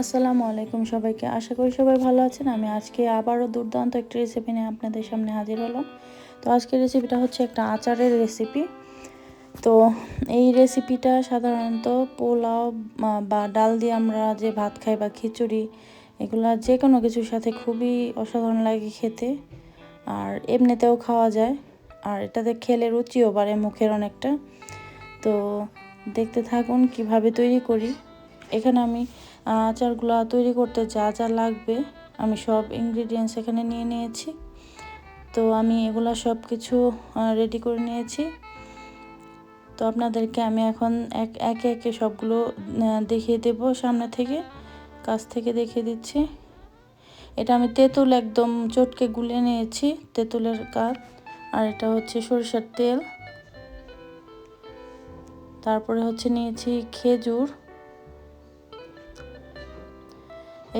আসসালামু আলাইকুম সবাইকে। আশা করি সবাই ভালো আছেন। আমি আজকে আবারও দুর্দান্ত একটি রেসিপি নিয়ে আপনাদের সামনে হাজির হলাম। তো আজকের রেসিপিটা হচ্ছে একটা আচারের রেসিপি তো এই রেসিপিটা সাধারণত পোলাও বা ডাল দিয়ে আমরা যে ভাত খাই বা খিচুড়ি, এগুলো যে কোনো কিছুর সাথে খুবই অসাধারণ লাগে খেতে। আর এমনিতেও খাওয়া যায়। আর এটাতে খেলে রুচিও বাড়ে মুখের অনেকটা। তো দেখতে থাকুন কীভাবে তৈরি করি। এখানে আমি আচারগুলো তৈরি করতে যা যা লাগবে, আমি সব ইনগ্রিডিয়েন্টস এখানে নিয়ে নিয়েছি। তো আমি এগুলো সব কিছু রেডি করে নিয়েছি। তো আপনাদেরকে আমি এখন এক, একে একে সবগুলো দেখিয়ে দেব সামনে থেকে, কাছ থেকে দেখিয়ে দিচ্ছি। এটা আমি তেঁতুল একদম চটকে গুলে নিয়েছি, তেঁতুলের কাঠ আর এটা হচ্ছে সরিষার তেল। তারপরে হচ্ছে নিয়েছি খেজুর।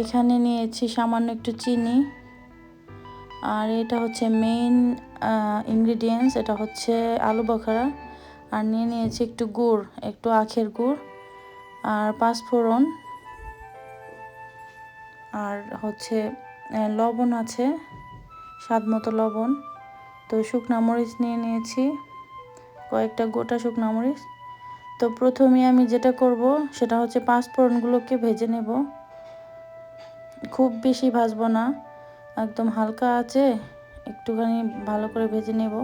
এখানে নিয়েছি সামান্য একটু চিনি। আর এটা হচ্ছে মেইন ইনগ্রিডিয়েন্টস এটা হচ্ছে আলু বখারা। আর নিয়ে নিয়েছি একটু গুড়, একটু আখের গুড় আর পাঁচফোড়ন। আর হচ্ছে লবণ আছে স্বাদ মতো লবণ। তো শুকনা মরিচ নিয়ে নিয়েছি, কয়েকটা গোটা শুকনা মরিচ। তো প্রথমে আমি যেটা করব, সেটা হচ্ছে পাঁচফোড়নগুলোকে ভেজে নেব। খুব বেশি ভাজবো না। একদম হালকা আছে, একটুখানি ভালো করে ভেজে নেব।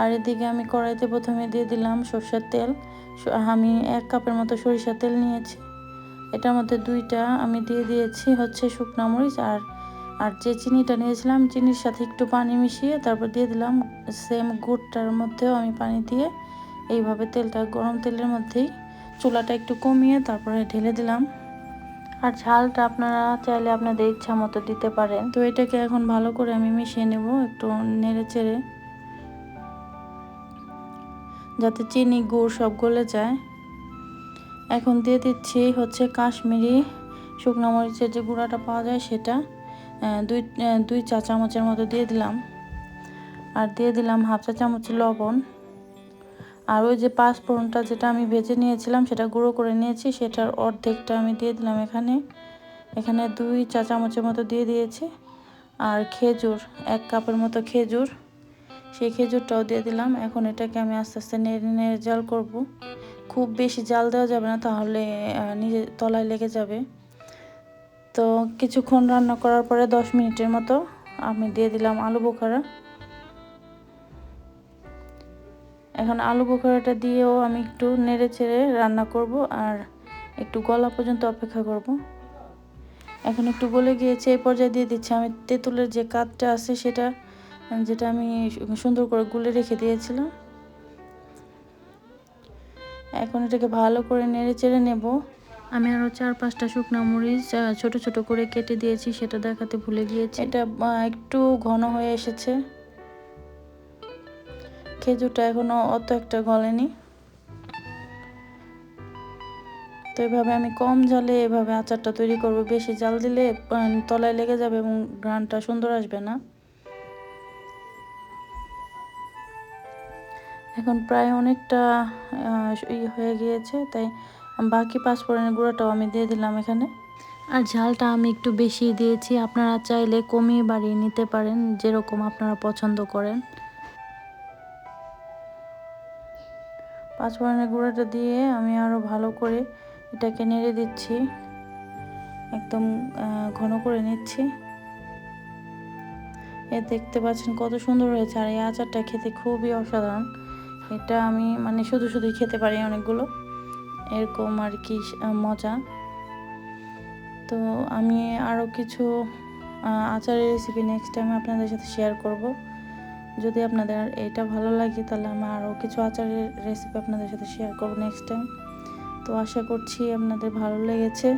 আর এদিকে আমি কড়াইতে প্রথমে দিয়ে দিলাম সরষের তেল। আমি এক কাপের মতো সরিষার তেল নিয়েছি। এটার মধ্যে দুইটা আমি দিয়ে দিয়েছি হচ্ছে শুকনা মরিচ আর আর যে চিনিটা নিয়েছিলাম, চিনির সাথে একটু পানি মিশিয়ে তারপর দিয়ে দিলাম সেম গুড়টার মধ্যেও আমি পানি দিয়ে এইভাবে তেলটা গরম তেলের মধ্যেই চুলাটা একটু কমিয়ে তারপরে ঢেলে দিলাম। আর ঝালটা আপনারা চাইলে আপনাদের ইচ্ছা মতো দিতে পারেন। তো এটাকে এখন ভালো করে আমি মিশিয়ে নেব একটু নেড়ে চেড়ে। যাতে চিনি, গুড় সব গলে যায়। এখন দিয়ে দিচ্ছি হচ্ছে কাশ্মীরি শুকনো মরিচের যে গুঁড়াটা পাওয়া যায় সেটা। দুই দুই চা চামচের মতো দিয়ে দিলাম। আর দিয়ে দিলাম হাফ চা চামচ লবণ। আর ওই যে পাঁচফোড়নটা যেটা আমি ভেজে নিয়েছিলাম, সেটা গুঁড়ো করে নিয়েছি, সেটার অর্ধেকটা আমি দিয়ে দিলাম এখানে। এখানে দুই চা চামচের মতো দিয়ে দিয়েছি। আর খেজুর, এক কাপের মতো খেজুর, সেই খেজুরটাও দিয়ে দিলাম। এখন এটাকে আমি আস্তে আস্তে নেড়ে নেড়ে জাল করব। খুব বেশি জাল দেওয়া যাবে না, তাহলে নিজে তলায় লেগে যাবে। তো কিছুক্ষণ রান্না করার পরে দশ মিনিটের মতো আমি দিয়ে দিলাম আলু বোখারা। এখন আলু বোখারাটা দিয়েও আমি একটু নেড়ে চেড়ে রান্না করব আর একটু গলা পর্যন্ত অপেক্ষা করব। এখন একটু গলে গিয়েছে, এই পর্যায়ে দিয়ে দিচ্ছি। আমি তেঁতুলের যে কাঠটা আছে সেটা, যেটা আমি সুন্দর করে গুলে রেখে দিয়েছিলাম। এখন এটাকে ভালো করে নেড়ে চেড়ে নেব। আমি আরও চার পাঁচটা শুকনো মরিচ ছোট ছোট করে কেটে দিয়েছি, সেটা দেখাতে ভুলে গিয়েছি। এটা একটু ঘন হয়ে এসেছে। খেজুরটা এখনও অত একটা গলেনি। তো এভাবে আমি কম জালে এভাবে আচারটা তৈরি করব। বেশি জাল দিলে তলায় লেগে যাবে এবং গ্রানটা সুন্দর আসবে না। এখন প্রায় অনেকটা ই হয়ে গিয়েছে, তাই বাকি পাঁচফোড়নের গুঁড়োটাও আমি দিয়ে দিলাম এখানে। আর ঝালটা আমি একটু বেশি দিয়েছি। আপনারা চাইলে কমিয়ে বাড়িয়ে নিতে পারেন, যেরকম আপনারা পছন্দ করেন। পাঁচফোড়নের গুঁড়োটা দিয়ে আমি আরও ভালো করে এটাকে নেড়ে দিচ্ছি। একদম ঘন করে নিচ্ছি। এ দেখতে পাচ্ছেন কত সুন্দর হয়েছে আর এই আচারটা খেতে খুবই অসাধারণ। এটা আমি মানে শুধু শুধুই খেতে পারি অনেকগুলো। এরকম আর কি মজা। তো আমি আরও কিছু আচারের রেসিপি নেক্সট টাইম আপনাদের সাথে শেয়ার করব। যদি আপনাদের এটা ভালো লাগে, তাহলে আমি আরও কিছু আচারের রেসিপি আপনাদের সাথে শেয়ার করব নেক্সট টাইম তো আশা করছি আপনাদের ভালো লেগেছে।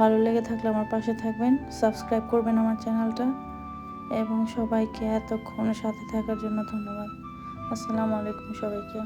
ভালো লেগে থাকলে আমার পাশে থাকবেন সাবস্ক্রাইব করবেন আমার চ্যানেলটা এবং সবাইকে এতক্ষণ সাথে থাকার জন্য ধন্যবাদ। আসসালামু আলাইকুম সবাইকে।